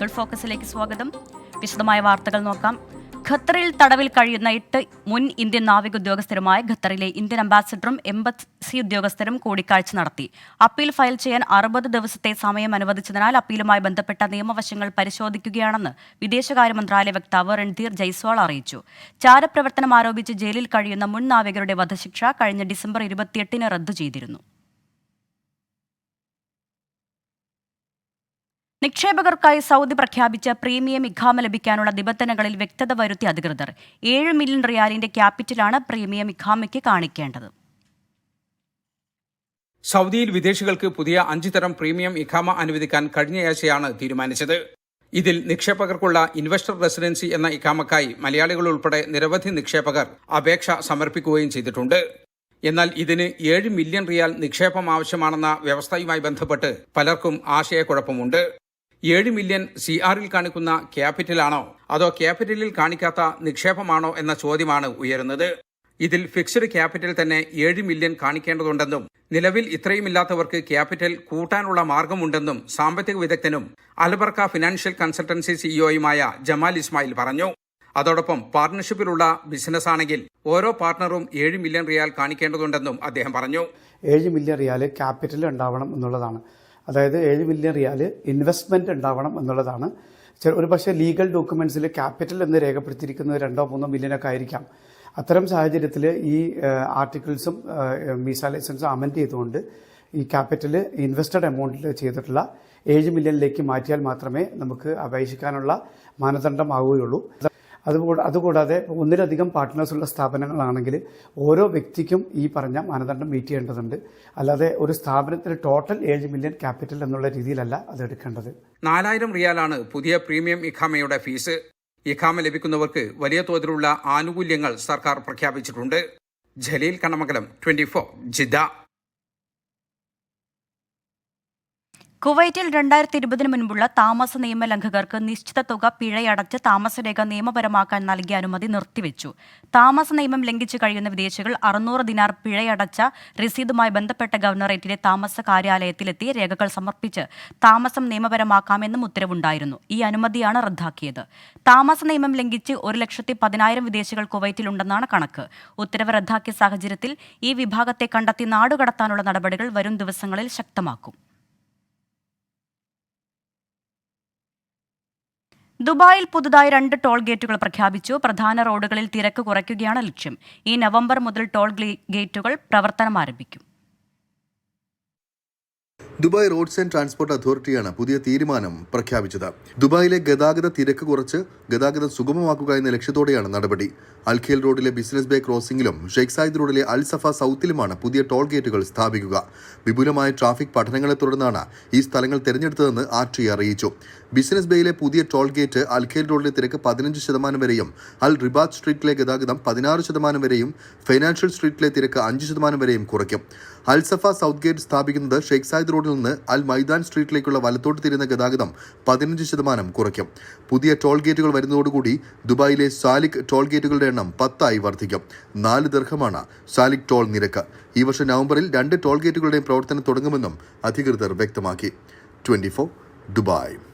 Gulf ഫോക്കസിലേക്ക് സ്വാഗതം. വിശദമായ വാർത്തകൾ നോക്കാം. ഖത്തറിൽ തടവിൽ കഴിയുന്ന എട്ട് മുൻ ഇന്ത്യൻ നാവിക ഉദ്യോഗസ്ഥരുമായി ഖത്തറിലെ ഇന്ത്യൻ അംബാസിഡറും എംബസി ഉദ്യോഗസ്ഥരും കൂടിക്കാഴ്ച നടത്തി. അപ്പീൽ ഫയൽ ചെയ്യാൻ അറുപത് ദിവസത്തെ സമയം അനുവദിച്ചതിനാൽ അപ്പീലുമായി ബന്ധപ്പെട്ട നിയമവശങ്ങൾ പരിശോധിക്കുകയാണെന്ന് വിദേശകാര്യ മന്ത്രാലയ വക്താവ് രൺധീർ ജയ്സ്വാൾ അറിയിച്ചു. ചാരപ്രവർത്തനം ആരോപിച്ച് ജയിലിൽ കഴിയുന്ന മുൻ നാവികരുടെ വധശിക്ഷ കഴിഞ്ഞ ഡിസംബർ ഇരുപത്തിയെട്ടിന് റദ്ദു ചെയ്തിരുന്നു. നിക്ഷേപകർക്കായി സൗദി പ്രഖ്യാപിച്ച പ്രീമിയം ഇഖാമ ലഭിക്കാനുള്ള നിബന്ധനകളിൽ വ്യക്തത വരുത്തി അധികൃതർ. ഏഴ് മില്യൺ റിയാലിന്റെ ക്യാപിറ്റലാണ് പ്രീമിയം ഇഖാമയ്ക്ക് കാണിക്കേണ്ടത്. സൗദിയിൽ വിദേശികൾക്ക് പുതിയ അഞ്ച് തരം പ്രീമിയം ഇഖാമ അനുവദിക്കാൻ കഴിഞ്ഞയാഴ്ചയാണ് തീരുമാനിച്ചത്. ഇതിൽ നിക്ഷേപകർക്കുള്ള ഇൻവെസ്റ്റർ റെസിഡൻസി എന്ന ഇഖാമക്കായി മലയാളികൾ ഉൾപ്പെടെ നിരവധി നിക്ഷേപകർ അപേക്ഷ സമർപ്പിക്കുകയും ചെയ്തിട്ടുണ്ട്. എന്നാൽ ഇതിന് ഏഴ് മില്യൺ റിയാൽ നിക്ഷേപം ആവശ്യമാണെന്ന വ്യവസ്ഥയുമായി ബന്ധപ്പെട്ട് പലർക്കും ആശയക്കുഴപ്പമുണ്ട്. ഏഴ് മില്യൺ സി ആറിൽ കാണിക്കുന്ന ക്യാപിറ്റലാണോ? അതോ ക്യാപിറ്റലിൽ കാണിക്കാത്ത നിക്ഷേപമാണോ എന്ന ചോദ്യമാണ് ഉയരുന്നത്. ഇതിൽ ഫിക്സ്ഡ് ക്യാപിറ്റൽ തന്നെ ഏഴ് മില്യൺ കാണിക്കേണ്ടതുണ്ടെന്നും നിലവിൽ ഇത്രയുമില്ലാത്തവർക്ക് ക്യാപിറ്റൽ കൂട്ടാനുള്ള മാർഗമുണ്ടെന്നും സാമ്പത്തിക വിദഗ്ധനും അൽബർക്ക ഫിനാൻഷ്യൽ കൺസൾട്ടൻസി സിഇഒയുമായ ജമാൽ ഇസ്മായിൽ പറഞ്ഞു. അതോടൊപ്പം പാർട്ണർഷിപ്പിലുള്ള ബിസിനസ് ആണെങ്കിൽ ഓരോ പാർട്ണറും ഏഴ് മില്യൺ റിയാൽ കാണിക്കേണ്ടതുണ്ടെന്നും അദ്ദേഹം പറഞ്ഞു. ഏഴ് മില്യൺ റിയാൽ ക്യാപിറ്റൽ ഉണ്ടാവണം എന്നുള്ളതാണ്. അതായത് ഏഴ് മില്യൺ റിയാൽ ഇൻവെസ്റ്റ്മെന്റ് ഉണ്ടാവണം എന്നുള്ളതാണ്. ഒരു പക്ഷേ ലീഗൽ ഡോക്യുമെന്റ്സിൽ ക്യാപിറ്റൽ എന്ന് രേഖപ്പെടുത്തിയിരിക്കുന്നത് രണ്ടോ മൂന്നോ മില്യനൊക്കെ ആയിരിക്കാം. അത്തരം സാഹചര്യത്തിൽ ഈ ആർട്ടിക്കിൾസും വിസ ലൈസൻസും അമെൻഡ് ചെയ്തുകൊണ്ട് ഈ ക്യാപിറ്റൽ ഇൻവെസ്റ്റഡ് എമൗണ്ടിൽ ചെയ്തിട്ടുള്ള ഏഴ് മില്യണിലേക്ക് മാറ്റിയാൽ മാത്രമേ നമുക്ക് അപേക്ഷിക്കാനുള്ള മാനദണ്ഡമാവുകയുള്ളൂ. അതുകൂടാ അതുകൂടാതെ ഒന്നിലധികം പാർട്ട്നേഴ്സുള്ള സ്ഥാപനങ്ങളാണെങ്കിൽ ഓരോ വ്യക്തിക്കും ഈ പറഞ്ഞ മാനദണ്ഡം മീറ്റ് ചെയ്യേണ്ടതുണ്ട്. അല്ലാതെ ഒരു സ്ഥാപനത്തിന് ടോട്ടൽ ഏഴ് മില്യൺ ക്യാപിറ്റൽ എന്നുള്ള രീതിയിലല്ല അത് എടുക്കേണ്ടത് നാലായിരം റിയാലാണ് പുതിയ പ്രീമിയം ഇഖാമയുടെ ഫീസ് ഇഖാമ ലഭിക്കുന്നവർക്ക് വലിയ തോതിലുള്ള ആനുകൂല്യങ്ങൾ സർക്കാർ പ്രഖ്യാപിച്ചിട്ടുണ്ട്. Jaleel Kannamangalam twenty four Jeddah. കുവൈറ്റിൽ രണ്ടായിരത്തി ഇരുപതിന് മുൻപുള്ള താമസ നിയമ ലംഘകർക്ക് നിശ്ചിത തുക പിഴയടച്ച് താമസരേഖ നിയമപരമാക്കാൻ നൽകിയ അനുമതി നിർത്തിവെച്ചു. താമസ നിയമം ലംഘിച്ചു കഴിയുന്ന വിദേശികൾ അറുന്നൂറ് ദിനാർ പിഴയടച്ച രസീതുമായി ബന്ധപ്പെട്ട ഗവർണറേറ്റിലെ താമസ കാര്യാലയത്തിലെത്തി രേഖകൾ സമർപ്പിച്ച് താമസം നിയമപരമാക്കാമെന്നും ഉത്തരവുണ്ടായിരുന്നു. ഈ അനുമതിയാണ് റദ്ദാക്കിയത്. താമസ നിയമം ലംഘിച്ച് ഒരു ലക്ഷത്തി പതിനായിരം വിദേശികൾ കുവൈറ്റിലുണ്ടെന്നാണ് കണക്ക്. ഉത്തരവ് റദ്ദാക്കിയ സാഹചര്യത്തിൽ ഈ വിഭാഗത്തെ കണ്ടെത്തി നാടുകടത്താനുള്ള നടപടികൾ വരും ദിവസങ്ങളിൽ ശക്തമാക്കും. ദുബായിൽ പുതുതായി രണ്ട് ടോൾ ഗേറ്റുകൾ പ്രഖ്യാപിച്ചു. പ്രധാന റോഡുകളിൽ തിരക്ക് കുറയ്ക്കുകയാണ് ലക്ഷ്യം. ഈ നവംബർ മുതൽ ടോൾ ഗേറ്റുകൾ പ്രവർത്തനം ആരംഭിക്കും ദുബായ് റോഡ്സ് ആൻഡ് ട്രാൻസ്പോർട്ട് അതോറിറ്റിയാണ് പുതിയ തീരുമാനം പ്രഖ്യാപിച്ചത്. ദുബായിലെ ഗതാഗത തിരക്ക് കുറച്ച് ഗതാഗതം സുഗമമാക്കുക എന്ന ലക്ഷ്യത്തോടെയാണ് നടപടി. അൽഖേൽ റോഡിലെ ബിസിനസ് ബേ ക്രോസിംഗിലും ഷെയ്ഖ് സായിദ് റോഡിലെ അൽ സഫ സൗത്തിലുമാണ് പുതിയ ടോൾ ഗേറ്റുകൾ സ്ഥാപിക്കുക. വിപുലമായ ട്രാഫിക് പഠനങ്ങളെ തുടർന്നാണ് ഈ സ്ഥലങ്ങൾ തിരഞ്ഞെടുത്തതെന്ന് ആർ ടി അറിയിച്ചു. ബിസിനസ് ബേയിലെ പുതിയ ടോൾ ഗേറ്റ് അൽഖേൽ റോഡിലെ തിരക്ക് പതിനഞ്ച് ശതമാനം വരെയും അൽ റിബാത്ത് സ്ട്രീറ്റിലെ ഗതാഗതം പതിനാറ് ശതമാനം വരെയും ഫൈനാൻഷ്യൽ സ്ട്രീറ്റിലെ തിരക്ക് അഞ്ച് ശതമാനം വരെയും കുറയ്ക്കും. അൽസഫ സൗത്ത് ഗേറ്റ് സ്ഥാപിക്കുന്നത് ഷെയ്ഖ് സായിദ് റോഡിൽ നിന്ന് അൽ മൈദാൻ സ്ട്രീറ്റിലേക്കുള്ള വലത്തോട്ട് തിരിയുന്ന ഗതാഗതം പതിനഞ്ച് ശതമാനം കുറയ്ക്കും. പുതിയ ടോൾ ഗേറ്റുകൾ വരുന്നതോടുകൂടി ദുബായിലെ സാലിക് ടോൾ ഗേറ്റുകളുടെ എണ്ണം പത്തായി വർദ്ധിക്കും. നാല് ദീർഘമാണ് സാലിക് ടോൾ നിരക്ക്. ഈ വർഷം നവംബറിൽ രണ്ട് ടോൾ ഗേറ്റുകളുടെയും പ്രവർത്തനം തുടങ്ങുമെന്നും അധികൃതർ വ്യക്തമാക്കി. Twenty Dubai.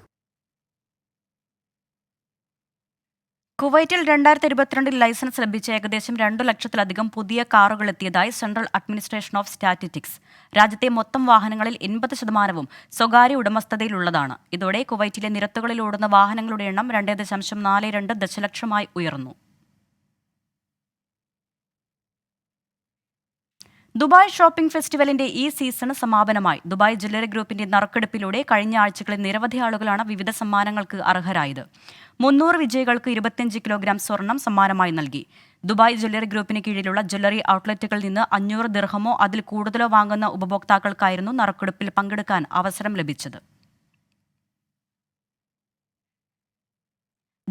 കുവൈറ്റിൽ രണ്ടായിരത്തി ഇരുപത്തിരണ്ടിൽ ലൈസൻസ് ലഭിച്ച ഏകദേശം രണ്ടു ലക്ഷത്തിലധികം പുതിയ കാറുകൾ എത്തിയതായി സെൻട്രൽ അഡ്മിനിസ്ട്രേഷൻ ഓഫ് സ്റ്റാറ്റിറ്റിക്സ് രാജ്യത്തെ മൊത്തം വാഹനങ്ങളിൽ എൺപത് ശതമാനവും സ്വകാര്യ ഉടമസ്ഥതയിലുള്ളതാണ്. ഇതോടെ കുവൈറ്റിലെ നിരത്തുകളിൽ ഓടുന്ന വാഹനങ്ങളുടെ എണ്ണം രണ്ട് ദശാംശം നാല് രണ്ട് ദശലക്ഷമായി ഉയർന്നു. ദുബായ് ഷോപ്പിംഗ് ഫെസ്റ്റിവലിന്റെ ഈ സീസണ് സമാപനമായി. ദുബായ് ജ്വല്ലറി ഗ്രൂപ്പിന്റെ നറുക്കെടുപ്പിലൂടെ കഴിഞ്ഞ ആഴ്ചകളിൽ നിരവധി ആളുകളാണ് വിവിധ സമ്മാനങ്ങൾക്ക് അർഹരായത്. മുന്നൂറ് വിജയികൾക്ക് ഇരുപത്തിയഞ്ച് കിലോഗ്രാം സ്വർണം സമ്മാനമായി നൽകി. ദുബായ് ജ്വല്ലറി ഗ്രൂപ്പിന് കീഴിലുള്ള ജ്വല്ലറി ഔട്ട്ലെറ്റുകളിൽ നിന്ന് അഞ്ഞൂറ് ദിർഹമോ അതിൽ കൂടുതലോ വാങ്ങുന്ന ഉപഭോക്താക്കൾക്കായിരുന്നു നറുക്കെടുപ്പിൽ പങ്കെടുക്കാൻ അവസരം ലഭിച്ചത്.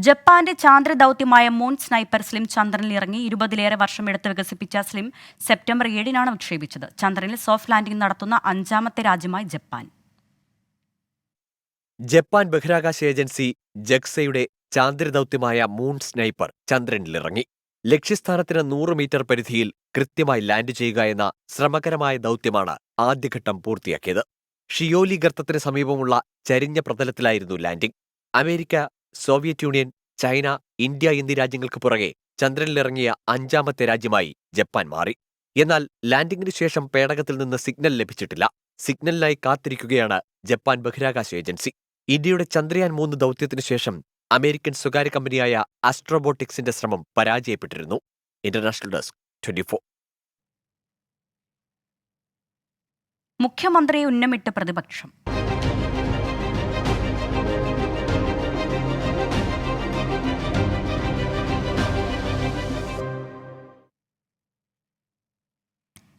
ജപ്പാന്റെ ചാന്ദ്ര ദൗത്യമായ മൂൺ സ്നൈപ്പർ സ്ലിം ചന്ദ്രനിൽ ഇറങ്ങി ഇരുപതിലേറെ വർഷമെടുത്ത് വികസിപ്പിച്ച സ്ലിം സെപ്റ്റംബർ ഏഴിനാണ് വിക്ഷേപിച്ചത്. ചന്ദ്രനിൽ സോഫ്റ്റ് ലാൻഡിംഗ് നടത്തുന്ന അഞ്ചാമത്തെ രാജ്യമായി ജപ്പാൻ. ജപ്പാൻ ബഹിരാകാശ ഏജൻസി ജക്സയുടെ ചാന്ദ്രദൗത്യമായ മൂൺ സ്നൈപ്പർ ചന്ദ്രനിലിറങ്ങി ലക്ഷ്യസ്ഥാനത്തിന് നൂറ് മീറ്റർ പരിധിയിൽ കൃത്യമായി ലാൻഡ് ചെയ്യുക എന്ന ശ്രമകരമായ ദൗത്യമാണ് ആദ്യഘട്ടം പൂർത്തിയാക്കിയത്. ഷിയോലി ഗർത്തത്തിന് സമീപമുള്ള ചരിഞ്ഞ പ്രതലത്തിലായിരുന്നു landing. America Soviet Union China India എന്നീ രാജ്യങ്ങൾക്ക് പുറകെ ചന്ദ്രനിലിറങ്ങിയ അഞ്ചാമത്തെ രാജ്യമായി ജപ്പാൻ മാറി. എന്നാൽ ലാൻഡിംഗിന് ശേഷം പേടകത്തിൽ നിന്ന് സിഗ്നൽ ലഭിച്ചിട്ടില്ല. സിഗ്നലിനായി കാത്തിരിക്കുകയാണ് ജപ്പാൻ ബഹിരാകാശ ഏജൻസി. ഇന്ത്യയുടെ ചന്ദ്രയാൻ മൂന്ന് ദൗത്യത്തിനു ശേഷം അമേരിക്കൻ സ്വകാര്യ കമ്പനിയായ ആസ്ട്രോബോട്ടിക്സിന്റെ ശ്രമം പരാജയപ്പെട്ടിരുന്നു. ഇന്റർനാഷണൽ ഡെസ്ക് ട്വന്റി മുഖ്യമന്ത്രിയെ ഉന്നമിട്ട് പ്രതിപക്ഷം.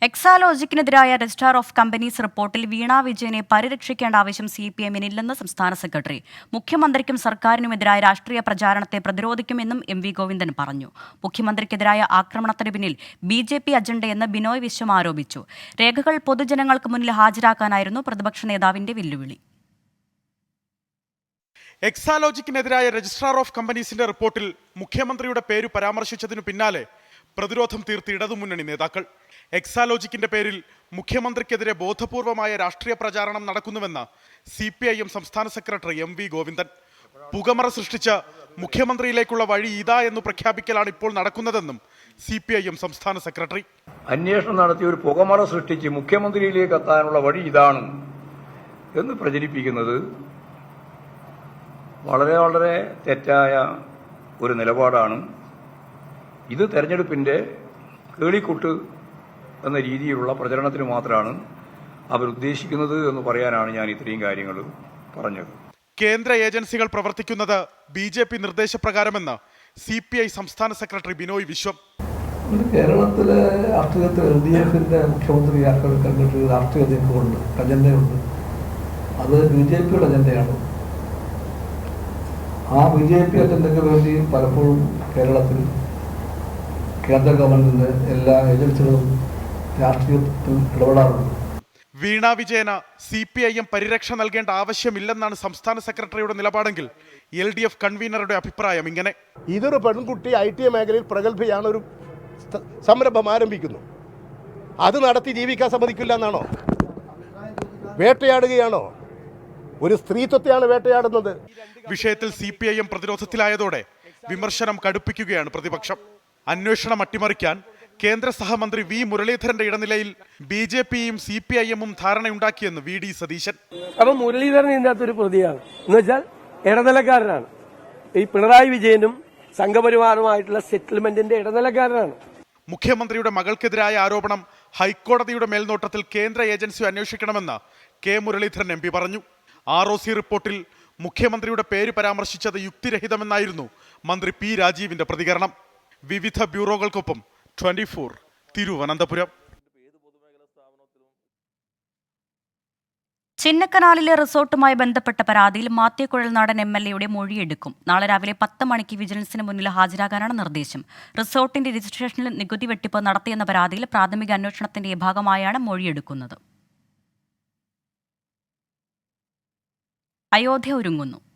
എക്സാലോജിക്കിനെതിരായ രജിസ്ട്രാർ ഓഫ് കമ്പനീസ് റിപ്പോർട്ടിൽ വീണ വിജയനെ പരിരക്ഷിക്കേണ്ട ആവശ്യം സി പി എമ്മിനില്ലെന്ന് സംസ്ഥാന സെക്രട്ടറി. മുഖ്യമന്ത്രിക്കും സർക്കാരിനുമെതിരായ രാഷ്ട്രീയ പ്രചാരണത്തെ പ്രതിരോധിക്കുമെന്നും എം വി ഗോവിന്ദൻ പറഞ്ഞു. മുഖ്യമന്ത്രിക്കെതിരായ ആക്രമണത്തിന് പിന്നിൽ ബി ജെ പി അജണ്ടയെന്ന് ബിനോയ് വിശ്വം ആരോപിച്ചു. രേഖകൾ പൊതുജനങ്ങൾക്ക് മുന്നിൽ ഹാജരാക്കാനായിരുന്നു പ്രതിപക്ഷ നേതാവിന്റെ വെല്ലുവിളി. എക്സാലോജിക്കിനെതിരായ രജിസ്ട്രാർ ഓഫ് കമ്പനീസിന്റെ റിപ്പോർട്ടിൽ മുഖ്യമന്ത്രിയുടെ പേര് പരാമർശിച്ചതിനു പിന്നാലെ പ്രതിരോധം തീർത്ത് ഇടതുമുന്നണി നേതാക്കൾ. എക്സാലോജിക്കിന്റെ പേരിൽ മുഖ്യമന്ത്രിക്കെതിരെ ബോധപൂർവമായ രാഷ്ട്രീയ പ്രചാരണം നടക്കുന്നുവെന്ന് സി പി ഐ എം സംസ്ഥാന സെക്രട്ടറി എം വി ഗോവിന്ദൻ. പുകമറ സൃഷ്ടിച്ച മുഖ്യമന്ത്രിയിലേക്കുള്ള വഴി ഇതാ എന്ന് പ്രഖ്യാപിക്കലാണ് ഇപ്പോൾ നടക്കുന്നതെന്നും സി പി ഐ എം സംസ്ഥാന സെക്രട്ടറി. അന്വേഷണം നടത്തിയ ഒരു പുകമറ സൃഷ്ടിച്ച് മുഖ്യമന്ത്രിയിലേക്ക് എത്താനുള്ള വഴി ഇതാണ് എന്ന് പ്രചരിപ്പിക്കുന്നത് വളരെ വളരെ തെറ്റായ ഒരു നിലപാടാണ്. ഇത് തെരഞ്ഞെടുപ്പിന്റെ കേളിക്കൊട്ട് എന്ന രീതിയിലുള്ള പ്രചരണത്തിന് മാത്രമാണ് അവർ ഉദ്ദേശിക്കുന്നത് എന്ന് പറയാനാണ് ഞാൻ ഇത്രയും കാര്യങ്ങൾ പറഞ്ഞത്. കേന്ദ്ര ഏജൻസികൾ പ്രവർത്തിക്കുന്നത് ബി ജെ പി നിർദ്ദേശപ്രകാരമെന്ന് സി പി ഐ സംസ്ഥാന സെക്രട്ടറി ബിനോയ് വിശ്വം. കേരളത്തിലെ രാഷ്ട്രീയത്തിൽ എൽ ഡി എഫിന്റെ മുഖ്യമന്ത്രിയാക്കാൻ കണ്ടിട്ട് രാഷ്ട്രീയ നീക്കമുണ്ട് അജണ്ടയുണ്ട്. അത് ബി ജെ പിയുടെ അജണ്ടയാണ്. ആ ബി ജെ പി അജണ്ടയ്ക്ക് വേണ്ടി പലപ്പോഴും കേരളത്തിൽ കേന്ദ്ര ഗവൺമെന്റിന്റെ എല്ലാ ഏജൻസികളും രാഷ്ട്രീയത്തിൽ ഇടപെടാറുണ്ട്. വീണ വിജയന് സി പി ഐ എം പരിരക്ഷ നൽകേണ്ട ആവശ്യമില്ലെന്നാണ് സംസ്ഥാന സെക്രട്ടറിയുടെ നിലപാടെങ്കിൽ എൽ ഡി എഫ് കൺവീനറുടെ അഭിപ്രായം ഇങ്ങനെ. ഇതൊരു പെൺകുട്ടി ഐ ടി മേഖലയിൽ പ്രഗത്ഭയാണ് ഒരു സംരംഭം ആരംഭിക്കുന്നു. അത് നടത്തി ജീവിക്കാൻ സമ്മതിക്കില്ല എന്നാണോ? വേട്ടയാടുകയാണോ? ഒരു സ്ത്രീത്വത്തെയാണ് വേട്ടയാടുന്നത്. വിഷയത്തിൽ സി പി ഐ എം പ്രതിരോധത്തിലായതോടെ വിമർശനം കടുപ്പിക്കുകയാണ് പ്രതിപക്ഷം. അന്വേഷണം അട്ടിമറിക്കാൻ കേന്ദ്ര സഹമന്ത്രി വി മുരളീധരന്റെ ഇടനിലയിൽ ബി ജെ പിയും സി പി ഐ എമ്മും ധാരണയുണ്ടാക്കിയെന്ന് വി ഡി സതീശൻ. അപ്പൊ മുരളീധരൻ ഇതിന്റെ ഒരു പ്രതിയാണ്. എന്ന് വെച്ചാൽ ഇടനിലക്കാരനാണ്. ഈ പിണറായി വിജയനും സംഘപരിവാറുമായിട്ടുള്ള സെറ്റിൽമെന്റിന്റെ ഇടനിലക്കാരനാണ്. മുഖ്യമന്ത്രിയുടെ മകൾക്കെതിരായ ആരോപണം ഹൈക്കോടതിയുടെ മേൽനോട്ടത്തിൽ കേന്ദ്ര ഏജൻസി അന്വേഷിക്കണമെന്ന് കെ മുരളീധരൻ എം പി പറഞ്ഞു. ആർ ഒ സി റിപ്പോർട്ടിൽ മുഖ്യമന്ത്രിയുടെ പേര് പരാമർശിച്ചത് യുക്തിരഹിതമെന്നായിരുന്നു മന്ത്രി പി രാജീവിന്റെ പ്രതികരണം. വിവിധ ബ്യൂറോകൾക്കൊപ്പം ട്വന്റി ഫോർ തിരുവനന്തപുരം. ചിന്നക്കനാലിലെ റിസോർട്ടുമായി ബന്ധപ്പെട്ട പരാതിയിൽ മാത്യു കുഴൽനാടൻ എം എൽ എയുടെ മൊഴിയെടുക്കും. നാളെ രാവിലെ പത്ത് മണിക്ക് വിജിലൻസിന് മുന്നിൽ ഹാജരാകാനാണ് നിർദ്ദേശം. റിസോർട്ടിന്റെ രജിസ്ട്രേഷനിൽ നികുതി വെട്ടിപ്പ് നടത്തിയെന്ന പരാതിയിൽ പ്രാഥമിക അന്വേഷണത്തിന്റെ ഭാഗമായാണ് മൊഴിയെടുക്കുന്നത്. അയോധ്യ ഒരുങ്ങുന്നു.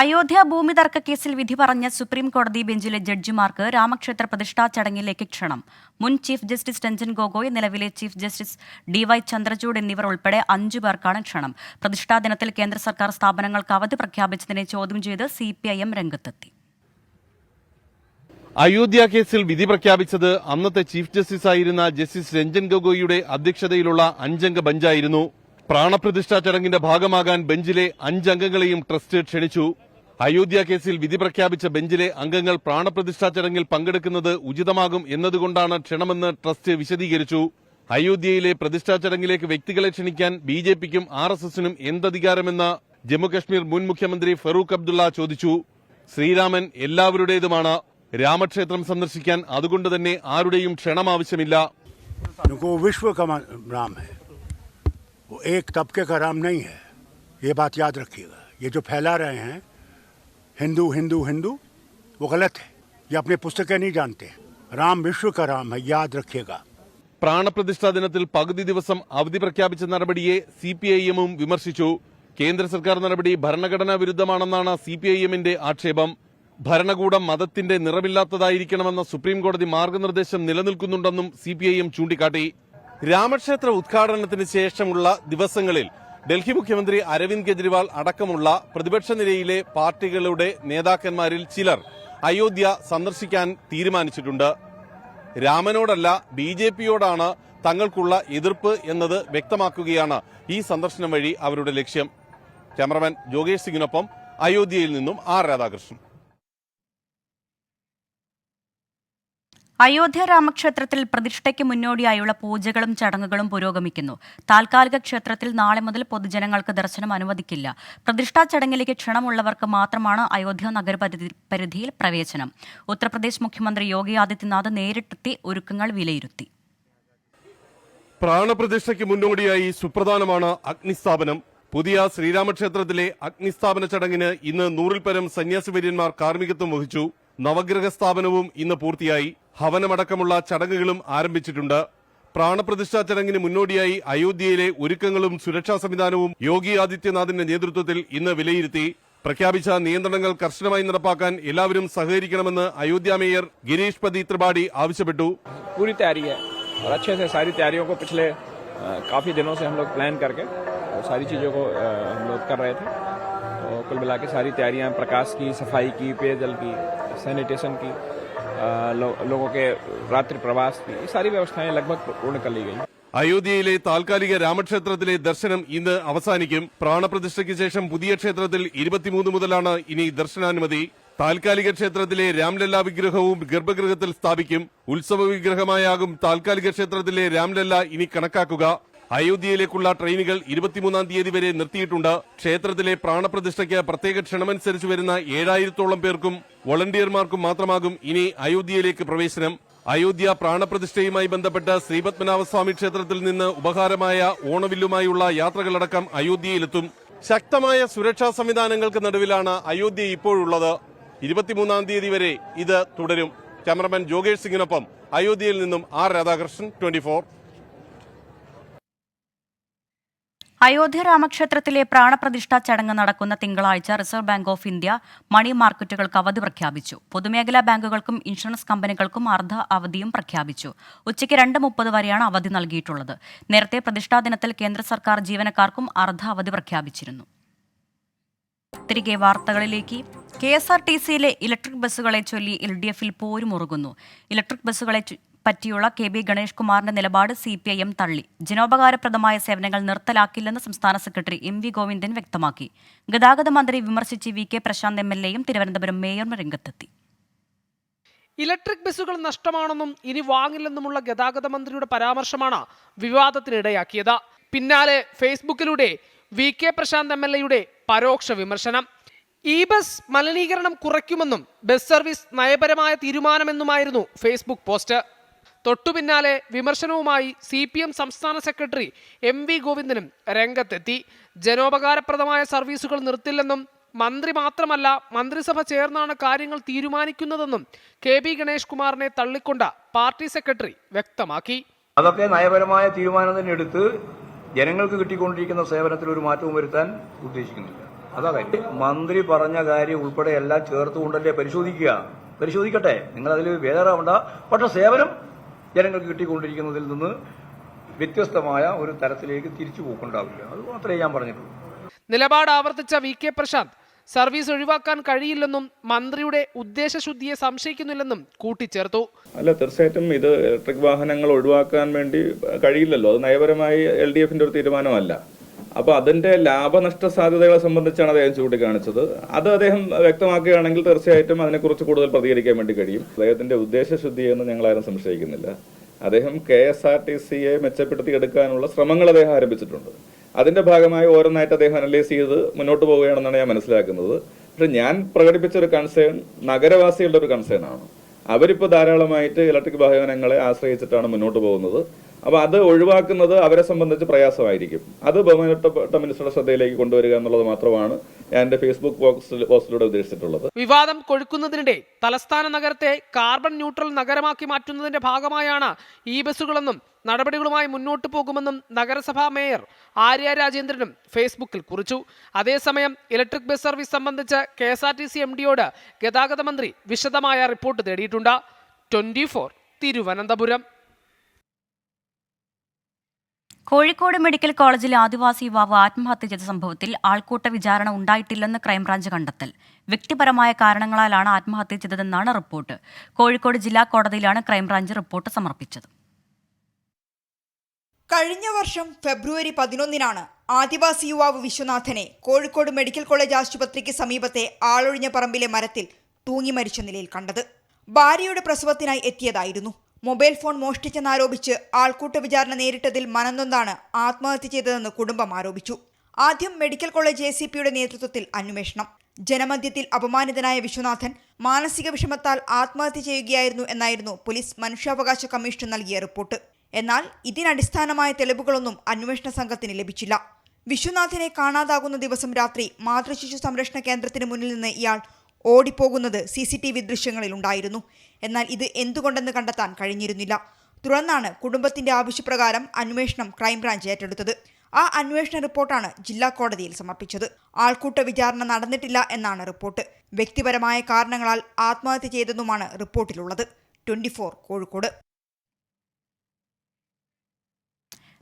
അയോധ്യ ഭൂമി തർക്ക കേസിൽ വിധി പറഞ്ഞ സുപ്രീം കോടതി ബെഞ്ചിലെ ജഡ്ജിമാർക്ക് രാമക്ഷേത്ര പ്രതിഷ്ഠാ ചടങ്ങിലേക്ക് ക്ഷണം. മുൻ ചീഫ് ജസ്റ്റിസ് രഞ്ജൻ ഗൊഗോയ് നിലവിലെ chief justice D Y Chandrachud എന്നിവർ ഉൾപ്പെടെ അഞ്ചു പേർക്കാണ് ക്ഷണം. പ്രതിഷ്ഠാ ദിനത്തിൽ കേന്ദ്ര സർക്കാർ സ്ഥാപനങ്ങൾക്ക് അവധി പ്രഖ്യാപിച്ചതിനെ ചോദ്യം ചെയ്ത് സി പി ഐ എം രംഗത്തെത്തി. അയോധ്യ കേസിൽ വിധി പ്രഖ്യാപിച്ചത് അന്നത്തെ ചീഫ് ജസ്റ്റിസ് ആയിരുന്ന ജസ്റ്റിസ് രഞ്ജൻ ഗൊഗോയിയുടെ അധ്യക്ഷതയിലുള്ള അഞ്ചംഗ ബെഞ്ചായിരുന്നു. പ്രാണപ്രതിഷ്ഠാ ചടങ്ങിന്റെ ഭാഗമാകാൻ ബെഞ്ചിലെ അഞ്ചംഗങ്ങളെയും ട്രസ്റ്റ് ക്ഷണിച്ചു. അയോധ്യ കേസിൽ വിധി പ്രഖ്യാപിച്ച ബെഞ്ചിലെ അംഗങ്ങൾ പ്രാണപ്രതിഷ്ഠാ ചടങ്ങിൽ പങ്കെടുക്കുന്നത് ഉചിതമാകും എന്നതുകൊണ്ടാണ് ക്ഷണമെന്ന് ട്രസ്റ്റ് വിശദീകരിച്ചു. അയോധ്യയിലെ പ്രതിഷ്ഠാ ചടങ്ങിലേക്ക് വ്യക്തികളെ ക്ഷണിക്കാൻ ബി ജെ പിക്കും ആർ എസ് എസിനും എന്തധികാരമെന്ന് ജമ്മുകശ്മീർ മുൻ മുഖ്യമന്ത്രി ഫറൂഖ് അബ്ദുള്ള ചോദിച്ചു. ശ്രീരാമൻ എല്ലാവരുടേതുമാണ്. രാമക്ഷേത്രം സന്ദർശിക്കാൻ അതുകൊണ്ട് തന്നെ ആരുടെയും ക്ഷണം ആവശ്യമില്ല. വിശ്വ രാം ഏക് തബ്ക്കെ हिंदू हिंदू हिंदू वो गलत है ये अपनी पुस्तकें नहीं जानते राम विश्व का राम है याद रखिएगा പ്രാണപ്രതിഷ്ഠാ ദിനത്തിൽ പകുതി ദിവസം അവധി പ്രഖ്യാപിച്ച നടപടിയെ സി പി ഐ എമ്മും വിമർശിച്ചു കേന്ദ്ര സർക്കാർ നടപടി ഭരണഘടനാ വിരുദ്ധമാണെന്നാണ് സി പി ഐ എമ്മിന്റെ ആക്ഷേപം ഭരണകൂടം മതത്തിന്റെ നിറമില്ലാത്തതായിരിക്കണമെന്ന സുപ്രീം കോടതി മാർഗനിർദ്ദേശം നിലനിൽക്കുന്നുണ്ടെന്നും സി പി ഐ എം ചൂണ്ടിക്കാട്ടി രാമക്ഷേത്ര ഉദ്ഘാടനത്തിന് ശേഷമുള്ള ദിവസങ്ങളിൽ ഡൽഹി മുഖ്യമന്ത്രി അരവിന്ദ് കെജ്രിവാൾ അടക്കമുള്ള പ്രതിപക്ഷ നിരയിലെ പാർട്ടികളുടെ നേതാക്കന്മാരിൽ ചിലർ അയോധ്യ സന്ദർശിക്കാൻ തീരുമാനിച്ചിട്ടുണ്ട്. രാമനോടല്ല ബി ജെ പിയോടാണ് തങ്ങൾക്കുള്ള എതിർപ്പ് എന്നത് വ്യക്തമാക്കുകയാണ് ഈ സന്ദർശനം വഴി അവരുടെ ലക്ഷ്യം. ക്യാമറമാൻ ജോഗേഷ് സിംഗിനൊപ്പം അയോധ്യയിൽ നിന്നും ആർ രാധാകൃഷ്ണൻ. അയോധ്യ രാമക്ഷേത്രത്തിൽ പ്രതിഷ്ഠയ്ക്ക് മുന്നോടിയായുള്ള പൂജകളും ചടങ്ങുകളും പുരോഗമിക്കുന്നു. താൽക്കാലിക ക്ഷേത്രത്തിൽ നാളെ മുതൽ പൊതുജനങ്ങൾക്ക് ദർശനം അനുവദിക്കില്ല. പ്രതിഷ്ഠാ ചടങ്ങിലേക്ക് ക്ഷണമുള്ളവർക്ക് മാത്രമാണ് അയോധ്യ നഗരപരിധി പരിധിയിൽ പ്രവേശനം. ഉത്തർപ്രദേശ് മുഖ്യമന്ത്രി യോഗി ആദിത്യനാഥ് നേരിട്ടെത്തി ഒരുക്കങ്ങൾ വിലയിരുത്തി. പ്രാണപ്രതിഷ്ഠയ്ക്ക് മുന്നോടിയായി സുപ്രധാനമാണ് അഗ്നിസ്ഥാപനം. പുതിയ ശ്രീരാമക്ഷേത്രത്തിലെ അഗ്നിസ്ഥാപന ചടങ്ങിന് ഇന്ന് നൂറിൽ പരം സന്യാസിവര്യന്മാർ കാർമ്മികത്വം വഹിച്ചു. നവഗ്രഹ സ്ഥാപനവും ഇന്ന് പൂർത്തിയായി. ഹവനമടക്കമുള്ള ചടങ്ങുകളും ആരംഭിച്ചിട്ടുണ്ട് പ്രാണപ്രതിഷ്ഠാ ചടങ്ങിന് മുന്നോടിയായി അയോധ്യയിലെ ഒരുക്കങ്ങളും സുരക്ഷാ സംവിധാനവും യോഗി ആദിത്യനാഥിന്റെ നേതൃത്വത്തിൽ ഇന്ന് വിലയിരുത്തി പ്രഖ്യാപിച്ച നിയന്ത്രണങ്ങൾ കർശനമായി നടപ്പാക്കാൻ എല്ലാവരും സഹകരിക്കണമെന്ന് അയോധ്യ മേയർ ഗിരീഷ് പതി ത്രിപാഠി ആവശ്യപ്പെട്ടു पूरी तैयारी है और अच्छे से सारी तैयारियों को पिछले अ, काफ़ी दिनों से हम लोग प्लान करके और सारी चीज़ों को अ, हम लोग कर रहे थे तो कुल मिला के सारी तैयारियां प्रकाश की सफाई की पेयजल की सैनिटेशन की अ, लो, लोगों के रात्रि प्रवास की ये सारी व्यवस्थाएं लगभग पूर्ण कर ली गई അയോധ്യയിലെ താൽക്കാലിക രാമക്ഷേത്രത്തിലെ ദർശനം ഇന്ന് അവസാനിക്കും പ്രാണപ്രതിഷ്ഠയ്ക്ക് ശേഷം പുതിയ ക്ഷേത്രത്തിൽ ഇരുപത്തിമൂന്ന് മുതലാണ് ഇനി ദർശനാനുമതി താൽക്കാലിക ക്ഷേത്രത്തിലെ രാംലല്ല വിഗ്രഹവും ഗർഭഗൃഹത്തിൽ സ്ഥാപിക്കും ഉത്സവ വിഗ്രഹമായാകും താൽക്കാലിക ക്ഷേത്രത്തിലെ രാംലല്ല ഇനി കണക്കാക്കുക അയോധ്യയിലേക്കുള്ള ട്രെയിനുകൾ ഇരുപത്തിമൂന്നാം തീയതി വരെ നിർത്തിയിട്ടുണ്ട്. ക്ഷേത്രത്തിലെ പ്രാണപ്രതിഷ്ഠയ്ക്ക് പ്രത്യേക ക്ഷണമനുസരിച്ച് വരുന്ന ഏഴായിരത്തോളം പേർക്കും വോളണ്ടിയർമാർക്കും മാത്രമാകും ഇനി അയോധ്യയിലേക്ക് പ്രവേശനം. അയോധ്യ പ്രാണപ്രതിഷ്ഠയുമായി ബന്ധപ്പെട്ട് ശ്രീപത്മനാഭസ്വാമി ക്ഷേത്രത്തിൽ നിന്ന് ഉപഹാരമായ ഓണവില്ലുമായുള്ള യാത്രകളടക്കം അയോധ്യയിലെത്തും. ശക്തമായ സുരക്ഷാ സംവിധാനങ്ങൾക്ക് നടുവിലാണ് അയോധ്യ ഇപ്പോഴുള്ളത്. ഇരുപത്തിമൂന്നാം തീയതി വരെ ഇത് തുടരും. ക്യാമറമാൻ ജോഗേഷ് സിംഗിനൊപ്പം അയോധ്യയിൽ നിന്നും ആർ രാധാകൃഷ്ണൻ ട്വന്റി അയോധ്യ രാമക്ഷേത്രത്തിലെ പ്രാണപ്രതിഷ്ഠാ ചടങ്ങ് നടക്കുന്ന തിങ്കളാഴ്ച Reserve Bank of India money മാർക്കറ്റുകൾക്ക് അവധി പ്രഖ്യാപിച്ചു. പൊതുമേഖലാ ബാങ്കുകൾക്കും ഇൻഷുറൻസ് കമ്പനികൾക്കും അർദ്ധ അവധിയും പ്രഖ്യാപിച്ചു. ഉച്ചയ്ക്ക് രണ്ട് മുപ്പത് വരെയാണ് അവധി നൽകിയിട്ടുള്ളത്. നേരത്തെ പ്രതിഷ്ഠാ ദിനത്തിൽ കേന്ദ്ര സർക്കാർ ജീവനക്കാർക്കും അർദ്ധ അവധി പ്രഖ്യാപിച്ചിരുന്നു. തിരികെ വാർത്തകളിലേക്ക്. കെ എസ് ആർ ടി സിയിലെ ഇലക്ട്രിക് ബസ്സുകളെ ചൊല്ലി എൽ ഡി എഫിൽ പോരുമുറുകുന്നു. ഇലക്ട്രിക് ബസ്സുകളെ പറ്റിയുള്ള കെ ബി ഗണേഷ് കുമാറിന്റെ നിലപാട് സി പി ഐ എം തള്ളി. ജനോപകാരപ്രദമായ സേവനങ്ങൾ നിർത്തലാക്കില്ലെന്ന് സംസ്ഥാന സെക്രട്ടറി എം വി ഗോവിന്ദൻ വ്യക്തമാക്കി. ഗതാഗത മന്ത്രി വിമർശിച്ച് V K Prashanth M L എയും തിരുവനന്തപുരം മേയറും രംഗത്തെത്തി. ഇലക്ട്രിക് ബസ്സുകൾ നഷ്ടമാണെന്നും ഇനി വാങ്ങില്ലെന്നുമുള്ള ഗതാഗത മന്ത്രിയുടെ പരാമർശമാണ് വിവാദത്തിനിടയാക്കിയത്. പിന്നാലെ ഫേസ്ബുക്കിലൂടെ V K Prashanth M L എയുടെ പരോക്ഷ വിമർശനം. ഇ ബസ് മലിനീകരണം കുറയ്ക്കുമെന്നും ബസ് സർവീസ് നയപരമായ തീരുമാനമെന്നുമായിരുന്നു ഫേസ്ബുക്ക് പോസ്റ്റ്. തൊട്ടു പിന്നാലെ വിമർശനവുമായി സി പി എം സംസ്ഥാന സെക്രട്ടറി എം വി ഗോവിന്ദനും രംഗത്തെത്തി. ജനോപകാരപ്രദമായ സർവീസുകൾ നിർത്തില്ലെന്നും മന്ത്രി മാത്രമല്ല മന്ത്രിസഭ ചേർന്നാണ് കാര്യങ്ങൾ തീരുമാനിക്കുന്നതെന്നും കെ ബി ഗണേഷ് കുമാറിനെ തള്ളിക്കൊണ്ട പാർട്ടി സെക്രട്ടറി വ്യക്തമാക്കി. അതൊക്കെ നയപരമായ തീരുമാനം തന്നെ എടുത്ത് ജനങ്ങൾക്ക് കിട്ടിക്കൊണ്ടിരിക്കുന്ന സേവനത്തിൽ ഒരു മാറ്റവും വരുത്താൻ ഉദ്ദേശിക്കുന്നില്ല. അതാ മന്ത്രി പറഞ്ഞ കാര്യം ഉൾപ്പെടെ എല്ലാം ചേർത്തുകൊണ്ടല്ലേ പരിശോധിക്കുക? പരിശോധിക്കട്ടെ. നിങ്ങൾ അതിൽ വേദാറാവണ്ട പക്ഷെ സേവനം ജനങ്ങൾക്ക് കിട്ടിക്കൊണ്ടിരിക്കുന്നതിൽ നിന്ന് വ്യത്യസ്തമായ ഒരു തരത്തിലേക്ക് തിരിച്ചു പോക്കുണ്ടാവില്ല. അത് മാത്രമേ ഞാൻ പറഞ്ഞിട്ടുള്ളൂ. നിലപാട് ആവർത്തിച്ച വി കെ പ്രശാന്ത് സർവീസ് ഒഴിവാക്കാൻ കഴിയില്ലെന്നും മന്ത്രിയുടെ ഉദ്ദേശശുദ്ധിയെ സംശയിക്കുന്നില്ലെന്നും കൂട്ടിച്ചേർത്തു. അല്ല തീർച്ചയായിട്ടും ഇത് ഇലക്ട്രിക് വാഹനങ്ങൾ ഒഴിവാക്കാൻ വേണ്ടി കഴിയില്ലല്ലോ. അത് നയപരമായി എൽ ഡി എഫിന്റെ ഒരു തീരുമാനമല്ല. അപ്പൊ അതിന്റെ ലാഭനഷ്ട സാധ്യതകളെ സംബന്ധിച്ചാണ് അദ്ദേഹം ചൂണ്ടിക്കാണിച്ചത്. അത് അദ്ദേഹം വ്യക്തമാക്കുകയാണെങ്കിൽ തീർച്ചയായിട്ടും അതിനെക്കുറിച്ച് കൂടുതൽ പ്രതികരിക്കാൻ വേണ്ടി കഴിയും. അദ്ദേഹത്തിന്റെ ഉദ്ദേശശുദ്ധിയെന്ന് ഞങ്ങൾ ആരും സംശയിക്കുന്നില്ല. അദ്ദേഹം കെ എസ് ആർ ടി സിയെ മെച്ചപ്പെടുത്തി എടുക്കാനുള്ള ശ്രമങ്ങൾ അദ്ദേഹം ആരംഭിച്ചിട്ടുണ്ട്. അതിന്റെ ഭാഗമായി ഓരോന്നായിട്ട് അദ്ദേഹം അനലൈസ് ചെയ്ത് മുന്നോട്ട് പോവുകയാണെന്നാണ് ഞാൻ മനസ്സിലാക്കുന്നത്. പക്ഷെ ഞാൻ പ്രകടിപ്പിച്ച ഒരു കൺസേൺ നഗരവാസികളുടെ ഒരു കൺസേൺ ആണ്. അവരിപ്പോൾ ധാരാളമായിട്ട് ഇലക്ട്രിക് വാഹനങ്ങളെ ആശ്രയിച്ചിട്ടാണ് മുന്നോട്ട് പോകുന്നത്. അപ്പോൾ അത് ഒഴിവാക്കുന്നത് അവരെ സംബന്ധിച്ച് പ്രയാസമായിരിക്കും. അത് ബഹുമാനപ്പെട്ട മിനിസ്റ്ററുടെ ശ്രദ്ധയിലേക്ക് കൊണ്ടുവരിക എന്നുള്ളത് മാത്രമാണ് ഞാൻ എന്റെ ഫേസ്ബുക്ക് പോസ്റ്റിലൂടെ ഉദ്ദേശിച്ചിട്ടുള്ളത്. വിവാദം കൊഴുക്കുന്നതിനിടെ തലസ്ഥാന നഗരത്തെ കാർബൺ ന്യൂട്രൽ നഗരമാക്കി മാറ്റുന്നതിന്റെ ഭാഗമായാണ് ഈ ബസ്സുകളെന്നും നടപടികളുമായി മുന്നോട്ട് പോകുമെന്നും നഗരസഭാ മേയർ ആര്യ രാജേന്ദ്രനും ഫേസ്ബുക്കിൽ കുറിച്ചു. അതേസമയം ഇലക്ട്രിക് ബസ് സർവീസ് സംബന്ധിച്ച് K S R T C M ഡിയോട് ഗതാഗത മന്ത്രി വിശദമായ റിപ്പോർട്ട് തേടിയിട്ടുണ്ട്. Twenty four Thiruvananthapuram. Kozhikode medical കോളേജിലെ ആദിവാസി യുവാവ് ആത്മഹത്യ ചെയ്ത സംഭവത്തിൽ ആൾക്കൂട്ട വിചാരണ ഉണ്ടായിട്ടില്ലെന്ന് ക്രൈംബ്രാഞ്ച് കണ്ടെത്തൽ. വ്യക്തിപരമായ കാരണങ്ങളാലാണ് ആത്മഹത്യ ചെയ്തതെന്നാണ് റിപ്പോർട്ട്. കോഴിക്കോട് ജില്ലാ കോടതിയിലാണ് ക്രൈംബ്രാഞ്ച് റിപ്പോർട്ട് സമർപ്പിച്ചത്. കഴിഞ്ഞ വർഷം ഫെബ്രുവരി പതിനൊന്നിനാണ് ആദിവാസി യുവാവ് വിശ്വനാഥനെ കോഴിക്കോട് മെഡിക്കൽ കോളേജ് ആശുപത്രിക്ക് സമീപത്തെ ആളൊഴിഞ്ഞ പറമ്പിലെ മരത്തിൽ തൂങ്ങി മരിച്ച നിലയിൽ കണ്ടത്. ഭാര്യയുടെ പ്രസവത്തിനായി എത്തിയതായിരുന്നു. മൊബൈൽ ഫോൺ മോഷ്ടിച്ചെന്നാരോപിച്ച് ആൾക്കൂട്ട വിചാരണ നേരിട്ടതിൽ മനന്നൊന്നാണ് ആത്മഹത്യ ചെയ്തതെന്ന് കുടുംബം ആരോപിച്ചു. ആദ്യം മെഡിക്കൽ കോളേജ് എ സി പിയുടെ നേതൃത്വത്തിൽ അന്വേഷണം. ജനമധ്യത്തിൽ അപമാനിതനായ വിശ്വനാഥൻ മാനസിക വിഷമത്താൽ ആത്മഹത്യ ചെയ്യുകയായിരുന്നു എന്നായിരുന്നു പോലീസ് മനുഷ്യാവകാശ കമ്മീഷൻ നൽകിയ റിപ്പോർട്ട്. എന്നാൽ ഇതിനടിസ്ഥാനമായ തെളിവുകളൊന്നും അന്വേഷണ സംഘത്തിന് ലഭിച്ചില്ല. വിശ്വനാഥിനെ കാണാതാകുന്ന ദിവസം രാത്രി മാതൃശിശു സംരക്ഷണ കേന്ദ്രത്തിന് മുന്നിൽ നിന്ന് ഇയാൾ ഓടിപ്പോകുന്നത് സി സി ടി വി ദൃശ്യങ്ങളിലുണ്ടായിരുന്നു. എന്നാൽ ഇത് എന്തുകൊണ്ടെന്ന് കണ്ടെത്താൻ കഴിഞ്ഞിരുന്നില്ല. തുടർന്നാണ് കുടുംബത്തിന്റെ ആവശ്യപ്രകാരം അന്വേഷണം ക്രൈംബ്രാഞ്ച് ഏറ്റെടുത്തത്. ആ അന്വേഷണ റിപ്പോർട്ടാണ് ജില്ലാ കോടതിയിൽ സമർപ്പിച്ചത്. ആൾക്കൂട്ട വിചാരണ നടന്നിട്ടില്ല എന്നാണ് റിപ്പോർട്ട്. വ്യക്തിപരമായ കാരണങ്ങളാൽ ആത്മഹത്യ ചെയ്തതുമാണ് റിപ്പോർട്ടിലുള്ളത്. ട്വന്റി കോഴിക്കോട്.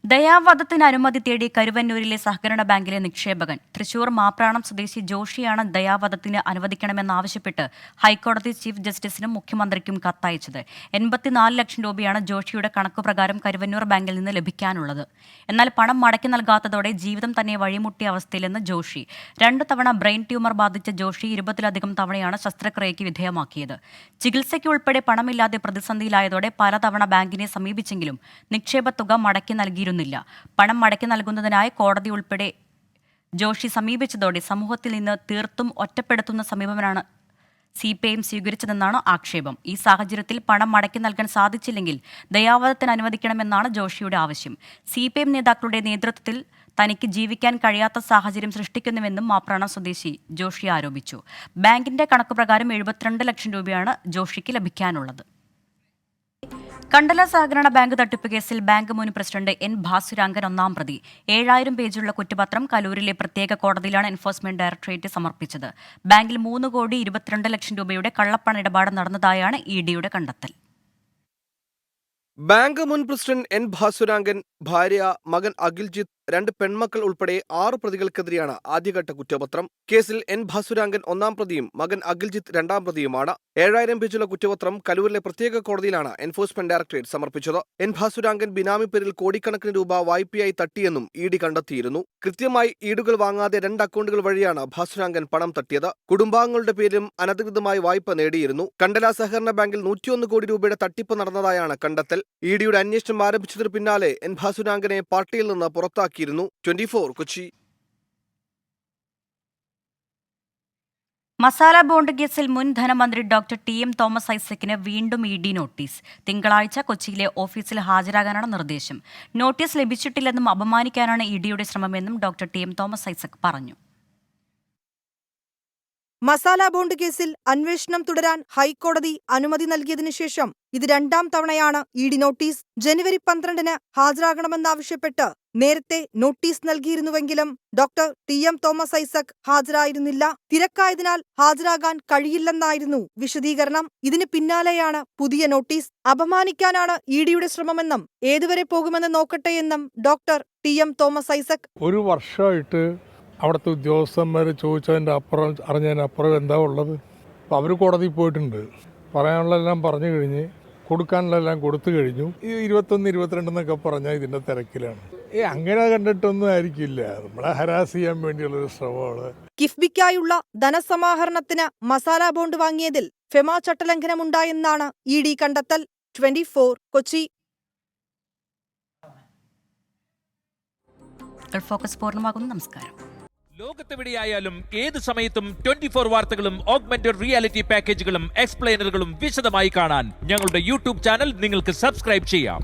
ദയാവധത്തിന് അനുമതി തേടി കരുവന്നൂരിലെ സഹകരണ ബാങ്കിലെ നിക്ഷേപകൻ. തൃശൂർ മാപ്രാണം സ്വദേശി ജോഷിയാണ് ദയാവധത്തിന് അനുവദിക്കണമെന്നാവശ്യപ്പെട്ട് ഹൈക്കോടതി ചീഫ് ജസ്റ്റിസിനും മുഖ്യമന്ത്രിക്കും കത്തയച്ചത്. എൺപത്തിനാല് ലക്ഷം രൂപയാണ് ജോഷിയുടെ കണക്കുപ്രകാരം കരുവന്നൂർ ബാങ്കിൽ നിന്ന് ലഭിക്കാനുള്ളത്. എന്നാൽ പണം മടക്കി നൽകാത്തതോടെ ജീവിതം തന്നെ വഴിമുട്ടിയ അവസ്ഥയിലെന്ന് ജോഷി. രണ്ട് തവണ ബ്രെയിൻ ട്യൂമർ ബാധിച്ച ജോഷി ഇരുപതിലധികം തവണയാണ് ശസ്ത്രക്രിയയ്ക്ക് വിധേയമാക്കിയത്. ചികിത്സയ്ക്കുൾപ്പെടെ പണമില്ലാതെ പ്രതിസന്ധിയിലായതോടെ പലതവണ ബാങ്കിനെ സമീപിച്ചെങ്കിലും നിക്ഷേപ തുക മടക്കി നൽകിയിരുന്നില്ല പണം മടക്കി നൽകുന്നതിനായി കോടതി ഉൾപ്പെടെ ജോഷി സമീപിച്ചതോടെ സമൂഹത്തിൽ നിന്ന് തീർത്തും ഒറ്റപ്പെടുത്തുന്ന സമീപനമാണ് സി പി ഐ സ്വീകരിച്ചതെന്നാണ് ആക്ഷേപം. ഈ സാഹചര്യത്തിൽ പണം മടക്കി നൽകാൻ സാധിച്ചില്ലെങ്കിൽ ദയാവധത്തിന് അനുവദിക്കണമെന്നാണ് ജോഷിയുടെ ആവശ്യം. സി പി എം നേതാക്കളുടെ നേതൃത്വത്തിൽ തനിക്ക് ജീവിക്കാൻ കഴിയാത്ത സാഹചര്യം സൃഷ്ടിക്കുന്നുവെന്നും മാപ്രാണ സ്വദേശി ജോഷി ആരോപിച്ചു. ബാങ്കിന്റെ കണക്കുപ്രകാരം എഴുപത്തിരണ്ട് ലക്ഷം രൂപയാണ് ജോഷിക്ക് ലഭിക്കാനുള്ളത്. കണ്ടല സഹകരണ ബാങ്ക് തട്ടിപ്പ് കേസിൽ ബാങ്ക് മുൻ പ്രസിഡന്റ് എൻ ഭാസുരാങ്കൻ ഒന്നാം പ്രതി. ഏഴായിരം പേജുള്ള കുറ്റപത്രം കലൂരിലെ പ്രത്യേക കോടതിയിലാണ് എൻഫോഴ്സ്മെന്റ് ഡയറക്ടറേറ്റ് സമർപ്പിച്ചത്. ബാങ്കിൽ മൂന്ന് കോടി ഇരുപത്തിരണ്ട് ലക്ഷം രൂപയുടെ കള്ളപ്പണ ഇടപാട് നടന്നതായാണ് ഇ ഡിയുടെ കണ്ടെത്തൽ. ബാങ്ക് മുൻ പ്രസിഡന്റ് എൻ ഭാസുരാങ്കൻ ഭാര്യ മകൻ അഖിൽജിത്ത് രണ്ട് പെൺമക്കൾ ഉൾപ്പെടെ ആറ് പ്രതികൾക്കെതിരെയാണ് ആദ്യഘട്ട കുറ്റപത്രം. കേസിൽ എൻ ഭാസുരാങ്കൻ ഒന്നാം പ്രതിയും മകൻ അഖിൽജിത്ത് രണ്ടാം പ്രതിയുമാണ്. ഏഴായിരം പേജുള്ള കുറ്റപത്രം കലൂരിലെ പ്രത്യേക കോടതിയിലാണ് എൻഫോഴ്സ്മെന്റ് ഡയറക്ടറേറ്റ് സമർപ്പിച്ചത്. എൻ ഭാസുരാങ്കൻ ബിനാമി പേരിൽ കോടിക്കണക്കിന് രൂപ വായ്പയായി തട്ടിയെന്നും ഇ ഡി കണ്ടെത്തിയിരുന്നു. കൃത്യമായി ഈടുകൾ വാങ്ങാതെ രണ്ട് അക്കൗണ്ടുകൾ വഴിയാണ് ഭാസുരാങ്കൻ പണം തട്ടിയത്. കുടുംബാംഗങ്ങളുടെ പേരിലും അനധികൃതമായി വായ്പ നേടിയിരുന്നു. കണ്ടല സഹകരണ ബാങ്കിൽ നൂറ്റിയൊന്ന് കോടി രൂപയുടെ തട്ടിപ്പ് നടന്നതായാണ് കണ്ടെത്തൽ. ഇ ഡിയുടെ അന്വേഷണം ആരംഭിച്ചതിന് പിന്നാലെ എൻ ഭാസുരാങ്കനെ പാർട്ടിയിൽ നിന്ന് പുറത്താക്കിയിരുന്നു ട്വന്റി കൊച്ചി. മസാല ബോണ്ട് കേസിൽ മുൻ ധനമന്ത്രി ഡോക്ടർ ടി എം തോമസ് ഐസക്കിന് വീണ്ടും ഇ ഡി നോട്ടീസ്. തിങ്കളാഴ്ച കൊച്ചിയിലെ ഓഫീസിൽ ഹാജരാകാനാണ് നിർദ്ദേശം. നോട്ടീസ് ലഭിച്ചിട്ടില്ലെന്നും അപമാനിക്കാനാണ് ഇ ഡിയുടെ ശ്രമമെന്നും doctor T M Thomas Isaac പറഞ്ഞു. മസാല ബോണ്ട് കേസിൽ അന്വേഷണം തുടരാൻ ഹൈക്കോടതി അനുമതി നൽകിയതിനു ശേഷം ഇത് രണ്ടാം തവണയാണ് ഇ ഡി നോട്ടീസ് ജനുവരി പന്ത്രണ്ടിന് ഹാജരാകണമെന്നാവശ്യപ്പെട്ട് നേരത്തെ notice നൽകിയിരുന്നുവെങ്കിലും doctor T M Thomas Isaac ഹാജരായിരുന്നില്ല. തിരക്കായതിനാൽ ഹാജരാകാൻ കഴിയില്ലെന്നായിരുന്നു വിശദീകരണം. ഇതിന് പിന്നാലെയാണ് പുതിയ നോട്ടീസ്. അപമാനിക്കാനാണ് ഇ ഡിയുടെ ശ്രമമെന്നും ഏതുവരെ പോകുമെന്ന് നോക്കട്ടെ എന്നും doctor T M Thomas Isaac. ഒരു വർഷമായിട്ട് അവിടുത്തെ ഉദ്യോഗസ്ഥന്മാർ ചോദിച്ചതിന്റെ അപ്പുറം അറിഞ്ഞതിന് അപ്പുറം എന്താ ഉള്ളത്? അപ്പോൾ അവർ കോടതിയിൽ പോയിട്ടുണ്ട്. പറയാനുള്ളതെല്ലാം പറഞ്ഞു കഴിഞ്ഞ് കൊടുക്കാനുള്ളതെല്ലാം കൊടുത്തു കഴിഞ്ഞു. ഈ ഇരുപത്തൊന്ന് ഇരുപത്തിരണ്ടെന്നൊക്കെ പറഞ്ഞാൽ ഇതിന്റെ തിരക്കിലാണ്. ഏ അങ്ങനെ കണ്ടിട്ടൊന്നും ആയിരിക്കില്ല. നമ്മളെ ഹരാസ് ചെയ്യാൻ വേണ്ടിയുള്ള ഒരു ശ്രമമാണ്. കിഫ്ബിക്കായുള്ള ധനസമാഹരണത്തിന് മസാല ബോണ്ട് വാങ്ങിയതിൽ ഫെമ ചട്ടലംഘനമുണ്ടായെന്നാണ് ഇ ഡി കണ്ടെത്തൽ. Twenty four Kochi. ഫോക്കസ് പൂർണമാകുന്നു. നമസ്കാരം. ലോകത്തെവിടെയായാലും ഏത് സമയത്തും ട്വന്റി ഫോർ വാർത്തകളും ഓഗ്മെന്റഡ് റിയാലിറ്റി പാക്കേജുകളും എക്സ്പ്ലെയിനറുകളും വിശദമായി കാണാൻ ഞങ്ങളുടെ യൂട്യൂബ് ചാനൽ നിങ്ങൾക്ക് സബ്സ്ക്രൈബ് ചെയ്യാം.